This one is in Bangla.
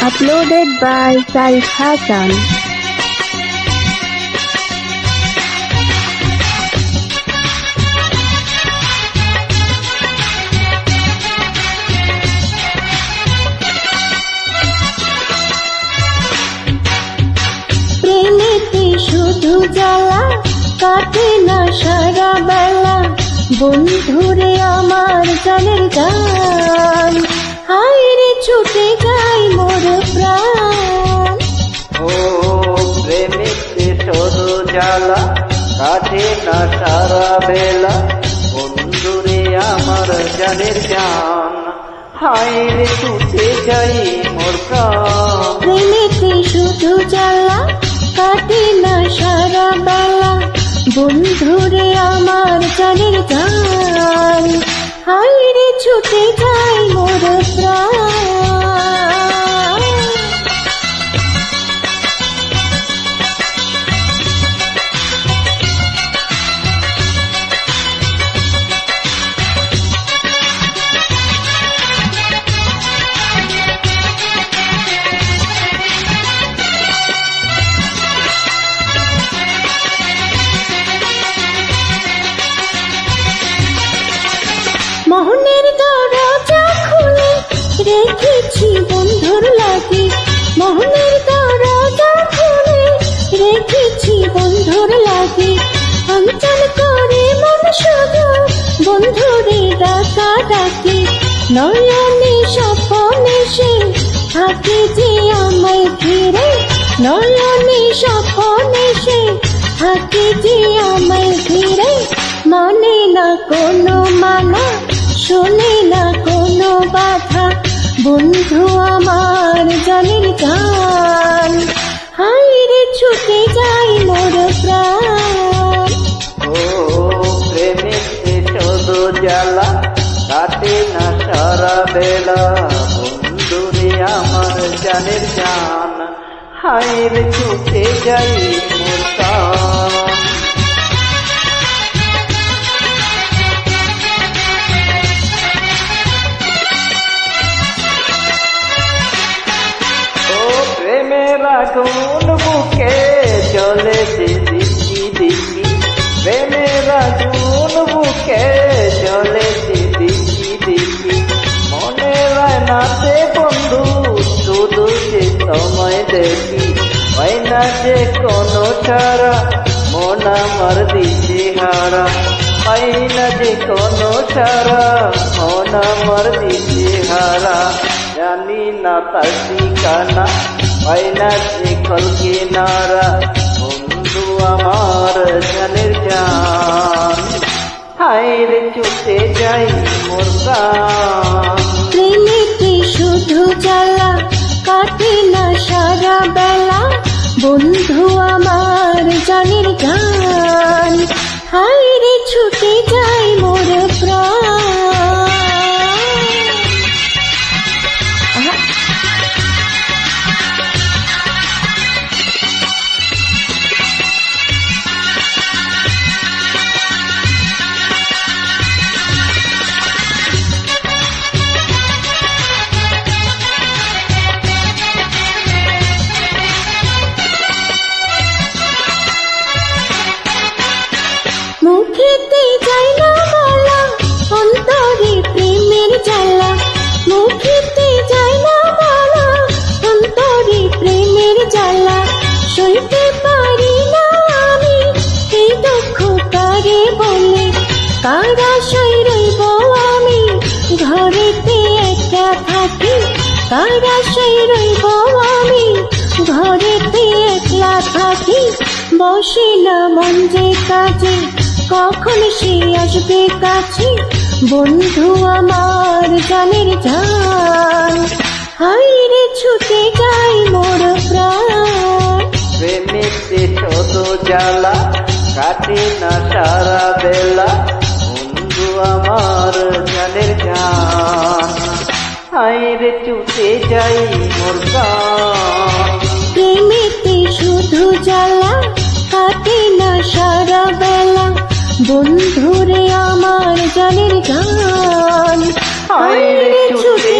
Uploaded by Saif Hassan. শুধু জ্বালা কাটে না সারা বেলা বন্ধুরে আমার জানের গান কাটে না সারা বেলা। বন্ধুরে, আমার জানের জান। হায় রে, ছুটে যাই মোর প্রেমেতে শুধু জ্বালা কাটে না সারা বেলা। বন্ধুরে, আমার জানের গান হায়রে ছুটে যাই মোর নয়নে স্বপনে সে থাকে যে আমায় ঘিরে। নয়নে স্বপনে সে থাকে যে আমায় ঘিরে। মানে না কোনো মানা শোনে না কোনো বাধা। বন্ধু আমার জানের গান। হাইরে ছুটে যাই সারা বেলা বন্ধুরে আমার জানের জান হায় রে ছুটে যাই মোর প্রাণ। দেখি। হয় না যে কোনো ছাড়া মন আমার দিশে হারা। হয় না যে কোনো ছাড়া মন আমার দিশে হারা। জানি না তার ঠিকানা, হয় না যে কলকে নারা বন্ধু আমার জানের জান। হায় রে যাই মোর প্রাণ। শুধু জ্বালা? কাটে না সারা বেলা। বন্ধু আমার জানের গান। হায়রে ছুটে থাকি কারা সই রইব আমি। ঘরেতে একলা থাকি বসে না মন যে কাজে। কখন সে আসবে কাছে? বন্ধু আমার জানের জান। হাইরে ছুটে যাই মোর প্রাণ। প্রেমেতে শুধু জ্বালা, কাটে না সারা বেলা। বন্ধু আমার জানের জান। রে চুটে যাই মোর প্রেমেতে শুধু জ্বালা কাটে না সারা বেলা। বন্ধুরে আমার জানের গান। আয় রে ছুটে